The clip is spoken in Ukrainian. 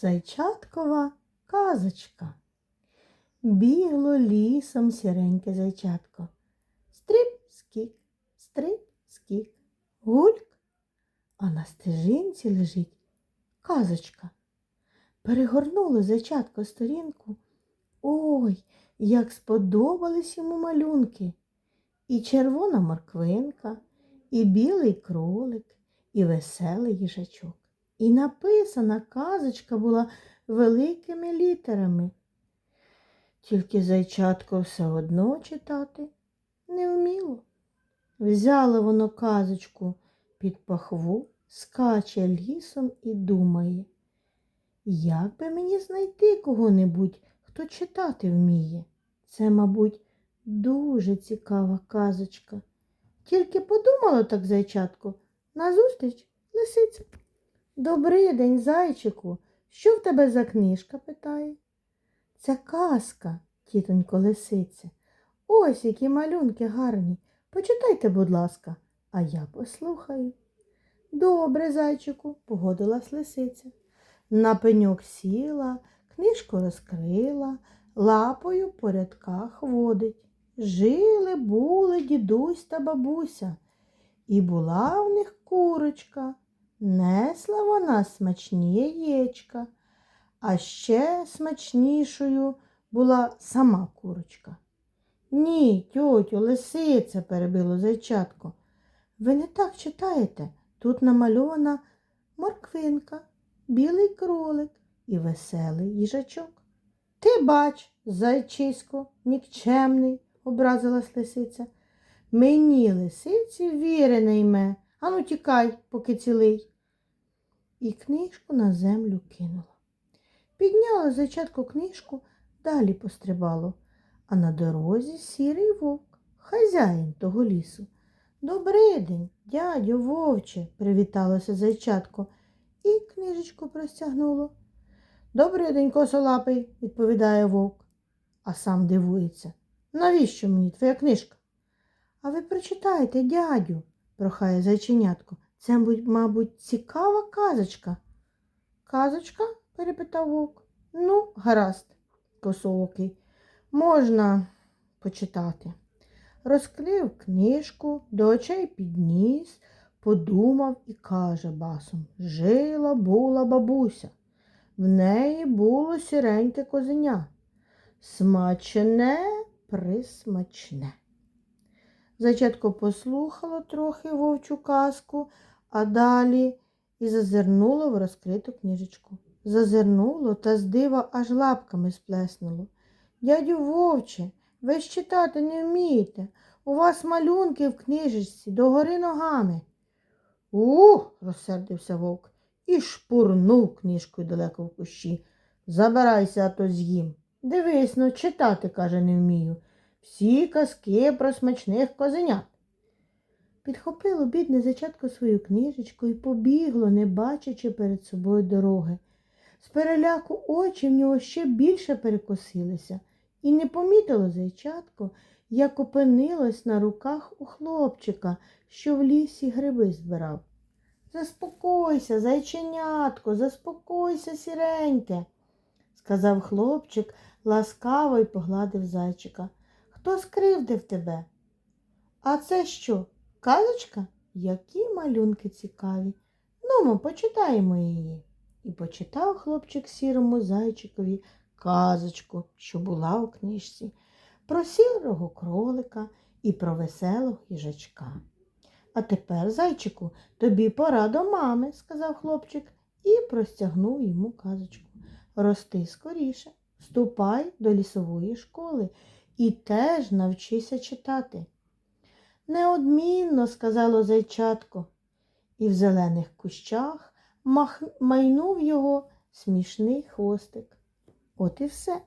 Зайчаткова казочка. Бігло лісом сіреньке зайчатко. Стріп, скік, стріп, скік, гульк, а на стежинці лежить казочка. Перегорнуло зайчатко сторінку. Ой, як сподобались йому малюнки. І червона морквинка, і білий кролик, і веселий їжачок. І написана казочка була великими літерами. Тільки зайчатко все одно читати не вміло. Взяло воно казочку під пахву, скаче лісом і думає, як би мені знайти кого-небудь, хто читати вміє. Це, мабуть, дуже цікава казочка. Тільки подумала так зайчатко, назустріч лисиця. Добрий день, зайчику. Що в тебе за книжка? питає. Це казка, тітонько лисиця. Ось які малюнки гарні. Почитайте, будь ласка, а я послухаю. Добре, зайчику, погодилась лисиця. На пеньок сіла, книжку розкрила, лапою по рядках водить. Жили були дідусь та бабуся, і була в них курочка. Несла вона смачні яєчка, а ще смачнішою була сама курочка. Ні, тьотю, лисиця, перебило зайчатко. Ви не так читаєте. Тут намальована морквинка, білий кролик і веселий їжачок. Ти бач, зайчисько, нікчемний, образилась лисиця. Мені лисиці віри не йме. Ану тікай, поки цілий. І книжку на землю кинула. Підняла зайчатко книжку, далі пострибало, а на дорозі сірий вовк, хазяїн того лісу. Добрий день, дядю вовче, привіталося зайчатко і книжечку простягнуло. Добрий день, косолапий, відповідає вовк, а сам дивується. Навіщо мені твоя книжка? А ви прочитайте, дядю, прохає зайченятко. Це, мабуть, цікава казочка. Казочка? перепитав вовк. Ну, гаразд, косоокий, можна почитати. Розкрив книжку, до очей підніс, подумав і каже басом Жила була бабуся. В неї було сіреньке козеня. Смачне, присмачне. Зайчатко послухало трохи вовчу казку, а далі і зазирнуло в розкриту книжечку. Зазирнуло та з дива аж лапками сплеснуло. Дядю вовче, ви ж читати не вмієте. У вас малюнки в книжечці догори ногами. Ух, розсердився вовк і шпурнув книжкою далеко в кущі. Забирайся, а то з'їм. Дивись, ну, читати, каже, не вмію. Всі казки про смачних козенят. Підхопило бідне зачатко свою книжечку і побігло, не бачачи перед собою дороги. З переляку очі в нього ще більше перекосилися, і не помітило зайчатко, як опинилось на руках у хлопчика, що в лісі гриби збирав. Заспокойся, зайченятко, заспокойся, сіреньке, сказав хлопчик ласкаво й погладив зайчика. Хто скривдив тебе? А це що, казочка? Які малюнки цікаві. Ну, почитаємо її. І почитав хлопчик сірому зайчикові казочку, що була у книжці, про сірого кролика і про веселого їжачка. А тепер, зайчику, тобі пора до мами, сказав хлопчик і простягнув йому казочку. Рости скоріше, вступай до лісової школи і теж навчися читати. Неодмінно, сказало зайчатко, і в зелених кущах майнув його смішний хвостик. От і все.